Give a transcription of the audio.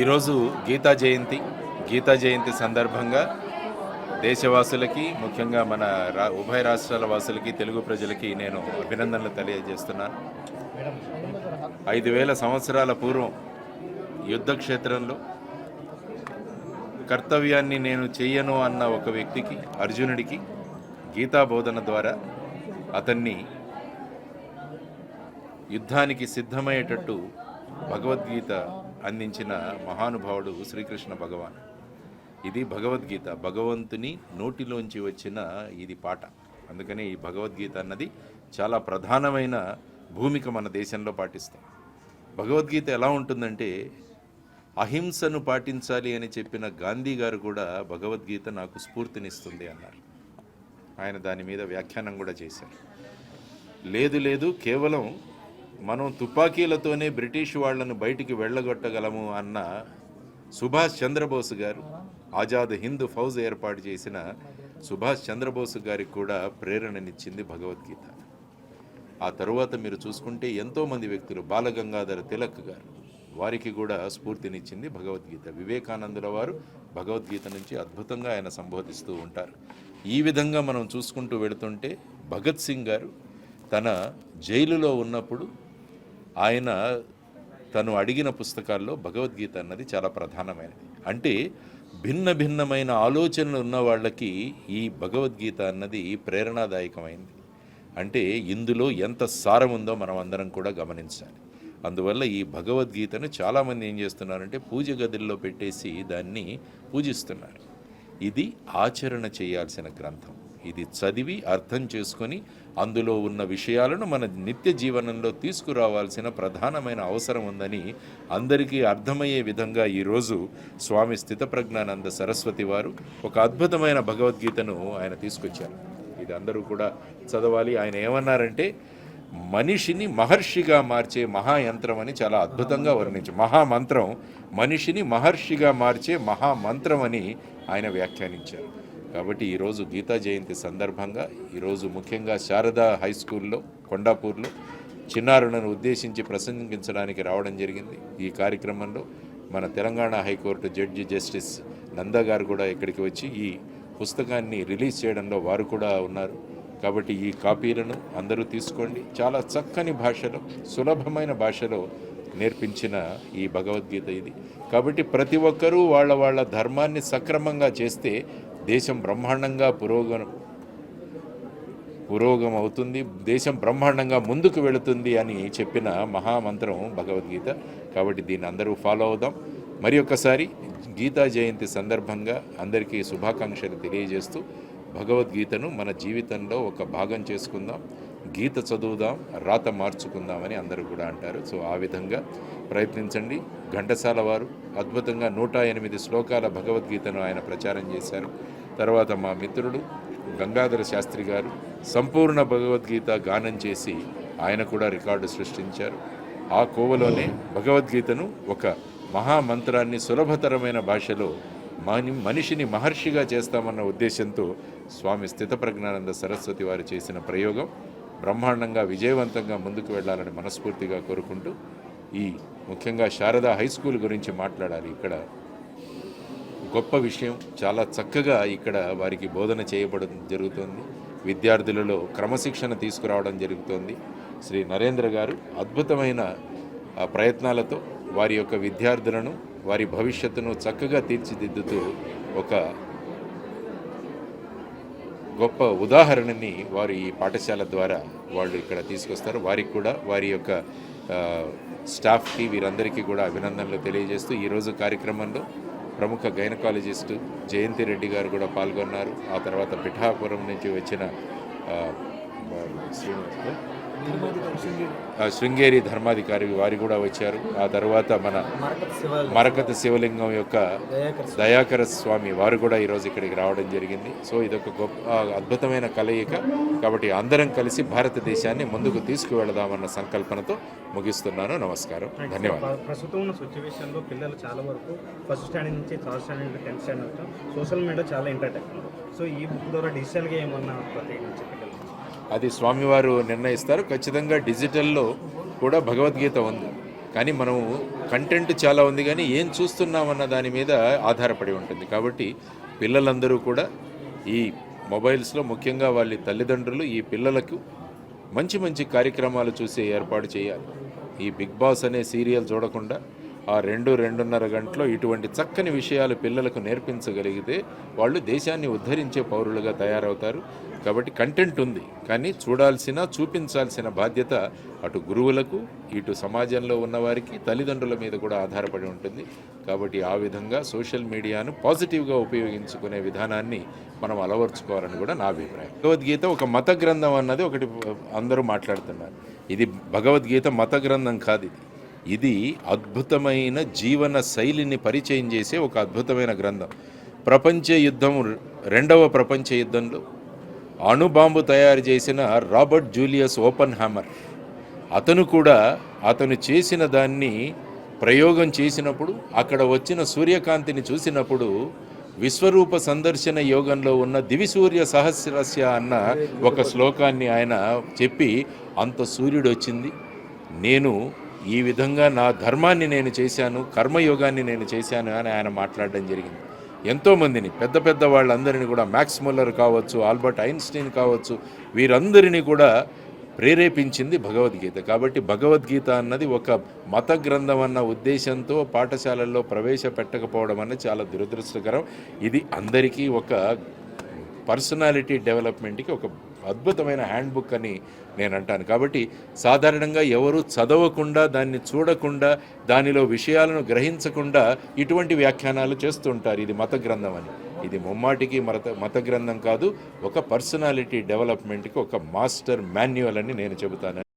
ఈరోజు గీతా జయంతి. గీతా జయంతి సందర్భంగా దేశవాసులకి ముఖ్యంగా మన రా ఉభయ రాష్ట్రాల వాసులకి తెలుగు ప్రజలకి నేను అభినందనలు తెలియజేస్తున్నాను. ఐదు వేల సంవత్సరాల పూర్వం యుద్ధక్షేత్రంలో కర్తవ్యాన్ని నేను చెయ్యను అన్న ఒక వ్యక్తికి అర్జునుడికి గీతా బోధన ద్వారా అతన్ని యుద్ధానికి సిద్ధమయ్యేటట్టు భగవద్గీత అందించిన మహానుభావుడు శ్రీకృష్ణ భగవాన్. ఇది భగవద్గీత. భగవంతుని నోటిలోంచి వచ్చిన ఇది పాట. అందుకని ఈ భగవద్గీత అన్నది చాలా ప్రధానమైన భూమిక మన దేశంలో పాటిస్తాం. భగవద్గీత ఎలా ఉంటుందంటే అహింసను పాటించాలి అని చెప్పిన గాంధీ గారు కూడా భగవద్గీత నాకు స్ఫూర్తినిస్తుంది అన్నారు. ఆయన దాని మీద వ్యాఖ్యానం కూడా చేశారు. లేదు లేదు కేవలం మనం తుపాకీలతోనే బ్రిటిష్ వాళ్ళను బయటికి వెళ్ళగొట్టగలము అన్న సుభాష్ చంద్రబోస్ గారు ఆజాద్ హింద్ ఫౌజ్ ఏర్పాటు చేసిన సుభాష్ చంద్రబోస్ గారికి కూడా ప్రేరణనిచ్చింది భగవద్గీత. ఆ తరువాత మీరు చూసుకుంటే ఎంతోమంది వ్యక్తులు బాలగంగాధర తిలక్ గారు వారికి కూడా స్ఫూర్తినిచ్చింది భగవద్గీత. వివేకానందుల వారు భగవద్గీత నుంచి అద్భుతంగా ఆయన సంబోధిస్తూ ఉంటారు. ఈ విధంగా మనం చూసుకుంటూ వెళుతుంటే భగత్ సింగ్ గారు తన జైలులో ఉన్నప్పుడు ఆయన తను అడిగిన పుస్తకాల్లో భగవద్గీత అన్నది చాలా ప్రధానమైనది. అంటే భిన్న భిన్నమైన ఆలోచనలు ఉన్న వాళ్ళకి ఈ భగవద్గీత అన్నది ప్రేరణాదాయకమైంది. అంటే ఇందులో ఎంత సారం ఉందో మనం అందరం కూడా గమనించాలి. అందువల్ల ఈ భగవద్గీతను చాలామంది ఏం చేస్తున్నారంటే పూజ గదుల్లో పెట్టేసి దాన్ని పూజిస్తున్నారు. ఇది ఆచరణ చేయాల్సిన గ్రంథం. ఇది చదివి అర్థం చేసుకొని అందులో ఉన్న విషయాలను మన నిత్య జీవనంలో తీసుకురావాల్సిన ప్రధానమైన అవసరం ఉందని అందరికీ అర్థమయ్యే విధంగా ఈరోజు స్వామి స్థితప్రజ్ఞానంద సరస్వతి వారు ఒక అద్భుతమైన భగవద్గీతను ఆయన తీసుకొచ్చారు. ఇది అందరూ కూడా చదవాలి. ఆయన ఏమన్నారంటే మనిషిని మహర్షిగా మార్చే మహాయంత్రం అని చాలా అద్భుతంగా వర్ణించి మహామంత్రం మనిషిని మహర్షిగా మార్చే మహామంత్రం అని ఆయన వ్యాఖ్యానించారు. కాబట్టి ఈరోజు గీతా జయంతి సందర్భంగా ఈరోజు ముఖ్యంగా శారదా హై స్కూల్లో కొండాపూర్లో చిన్నారులను ఉద్దేశించి ప్రసంగించడానికి రావడం జరిగింది. ఈ కార్యక్రమంలో మన Telangana high court judge justice Nanda garu కూడా ఇక్కడికి వచ్చి ఈ పుస్తకాన్ని రిలీజ్ చేయడంలో వారు కూడా ఉన్నారు. కాబట్టి ఈ కాపీలను అందరూ తీసుకోండి. చాలా చక్కని భాషలో సులభమైన భాషలో నేర్పించిన ఈ భగవద్గీత ఇది. కాబట్టి ప్రతి ఒక్కరూ వాళ్ళ వాళ్ళ ధర్మాన్ని సక్రమంగా చేస్తే దేశం బ్రహ్మాండంగా పురోగమ పురోగమవుతుంది దేశం బ్రహ్మాండంగా ముందుకు వెళుతుంది అని చెప్పిన మహామంత్రం భగవద్గీత. కాబట్టి దీన్ని అందరూ ఫాలో అవుదాం. మరి ఒక్కసారి గీతా జయంతి సందర్భంగా అందరికీ శుభాకాంక్షలు తెలియజేస్తూ భగవద్గీతను మన జీవితంలో ఒక భాగం చేసుకుందాం. గీత చదువుదాం రాత మార్చుకుందామని అందరూ కూడా అంటారు. సో ఆ విధంగా ప్రయత్నించండి. ఘంటసాల వారు అద్భుతంగా నూట ఎనిమిది శ్లోకాల భగవద్గీతను ఆయన ప్రచారం చేశారు. తర్వాత మా మిత్రుడు గంగాధర శాస్త్రి గారు సంపూర్ణ భగవద్గీత గానం చేసి ఆయన కూడా రికార్డు సృష్టించారు. ఆ కోవలోనే భగవద్గీతను ఒక మహామంత్రాన్ని సులభతరమైన భాషలో మని మనిషిని మహర్షిగా చేస్తామన్న ఉద్దేశంతో స్వామి స్థితప్రజ్ఞానంద సరస్వతి వారు చేసిన ప్రయోగం బ్రహ్మాండంగా విజయవంతంగా ముందుకు వెళ్ళాలని మనస్ఫూర్తిగా కోరుకుంటూ ఈ ముఖ్యంగా శారదా హై స్కూల్ గురించి మాట్లాడాలి. ఇక్కడ గొప్ప విషయం. చాలా చక్కగా ఇక్కడ వారికి బోధన చేయబడడం జరుగుతుంది. విద్యార్థులలో క్రమశిక్షణ తీసుకురావడం జరుగుతోంది. శ్రీ నరేంద్ర గారు అద్భుతమైన ఆ, ప్రయత్నాలతో వారి యొక్క విద్యార్థులను వారి భవిష్యత్తును చక్కగా తీర్చిదిద్దుతూ ఒక గొప్ప ఉదాహరణని వారు ఈ పాఠశాల ద్వారా వాళ్ళు ఇక్కడ తీసుకొస్తారు. వారికి కూడా వారి యొక్క స్టాఫ్కి వీరందరికీ కూడా అభినందనలు తెలియజేస్తూ ఈరోజు కార్యక్రమంలో ప్రముఖ గైనకాలజిస్టు జయంతి రెడ్డి గారు కూడా పాల్గొన్నారు. ఆ తర్వాత పిఠాపురం నుంచి వచ్చిన శ్రీనివాస్ శృంగేరి ధర్మాధికారి వారి కూడా వచ్చారు. ఆ తర్వాత మన మరకత శివలింగం యొక్క దయాకర స్వామి వారు కూడా ఈరోజు ఇక్కడికి రావడం జరిగింది. సో ఇదొక గొప్ప అద్భుతమైన కలయిక. కాబట్టి అందరం కలిసి భారతదేశాన్ని ముందుకు తీసుకువెళదామన్న సంకల్పనతో ముగిస్తున్నాను. నమస్కారం. ధన్యవాదాలు. ప్ర- ప్రస్తుతం ఉన్న సిచ్యువేషన్లో పిల్లలు చాలా వరకు ఫస్ట్ స్టాండర్డ్ నుంచి third standard tenth standard social media చాలా ఇంపార్టెంట్ సో ఈ బుక్ ద్వారా డిజిటల్గా ఏమన్నా ప్రత్యేకించి అది స్వామివారు నిర్ణయిస్తారు. ఖచ్చితంగా డిజిటల్లో కూడా భగవద్గీత ఉంది. కానీ మనము కంటెంట్ చాలా ఉంది కానీ ఏం చూస్తున్నామన్న దాని మీద ఆధారపడి ఉంటుంది. కాబట్టి పిల్లలందరూ కూడా ఈ మొబైల్స్లో ముఖ్యంగా వాళ్ళ తల్లిదండ్రులు ఈ పిల్లలకు మంచి మంచి కార్యక్రమాలు చూసే ఏర్పాటు చేయాలి. ఈ బిగ్ బాస్ అనే సీరియల్ చూడకుండా ఆ రెండు రెండున్నర గంటలో ఇటువంటి చక్కని విషయాలు పిల్లలకు నేర్పించగలిగితే వాళ్ళు దేశాన్ని ఉద్ధరించే పౌరులుగా తయారవుతారు. కాబట్టి కంటెంట్ ఉంది. కానీ చూడాల్సిన చూపించాల్సిన బాధ్యత అటు గురువులకు ఇటు సమాజంలో ఉన్నవారికి తల్లిదండ్రుల మీద కూడా ఆధారపడి ఉంటుంది. కాబట్టి ఆ విధంగా సోషల్ మీడియాను పాజిటివ్గా ఉపయోగించుకునే విధానాన్ని మనం అలవర్చుకోవాలని కూడా నా అభిప్రాయం. భగవద్గీత ఒక మత గ్రంథం అన్నది ఒకటి అందరూ మాట్లాడుతున్నారు. ఇది భగవద్గీత మత గ్రంథం కాదు ఇది. ఇది అద్భుతమైన జీవన శైలిని పరిచయం చేసే ఒక అద్భుతమైన గ్రంథం. ప్రపంచ యుద్ధం రెండవ ప్రపంచ యుద్ధంలో అణుబాంబు తయారు చేసిన రాబర్ట్ జూలియస్ ఓపెన్ హ్యామర్ అతను కూడా అతను చేసిన దాన్ని ప్రయోగం చేసినప్పుడు అక్కడ వచ్చిన సూర్యకాంతిని చూసినప్పుడు విశ్వరూప సందర్శన యోగంలో ఉన్న దివిసూర్య సహస్రస్య అన్న ఒక శ్లోకాన్ని ఆయన చెప్పి అంత సూర్యుడు వచ్చింది. నేను ఈ విధంగా నా ధర్మాన్ని నేను చేశాను కర్మయోగాన్ని నేను చేశాను అని ఆయన మాట్లాడడం జరిగింది. ఎంతోమందిని పెద్ద పెద్ద వాళ్ళందరినీ కూడా మ్యాక్స్ ముల్లర్ కావచ్చు ఆల్బర్ట్ ఐన్స్టీన్ కావచ్చు వీరందరినీ కూడా ప్రేరేపించింది భగవద్గీత. కాబట్టి భగవద్గీత అన్నది ఒక మత గ్రంథం అన్న ఉద్దేశంతో పాఠశాలల్లో ప్రవేశపెట్టకపోవడం అనేది చాలా దురదృష్టకరం. ఇది అందరికీ ఒక పర్సనాలిటీ డెవలప్మెంట్కి ఒక అద్భుతమైన హ్యాండ్ బుక్ అని నేను అంటాను కాబట్టి సాధారణంగా ఎవరు చదవకుండా దాన్ని చూడకుండా దానిలో విషయాలను గ్రహించకుండా ఇటువంటి వ్యాఖ్యానాలు చేస్తుంటారు ఇది మత గ్రంథం అని. ఇది ముమ్మాటికి మత మత గ్రంథం కాదు ఒక పర్సనాలిటీ డెవలప్మెంట్కి ఒక మాస్టర్ మాన్యువల్ అని నేను చెబుతాను.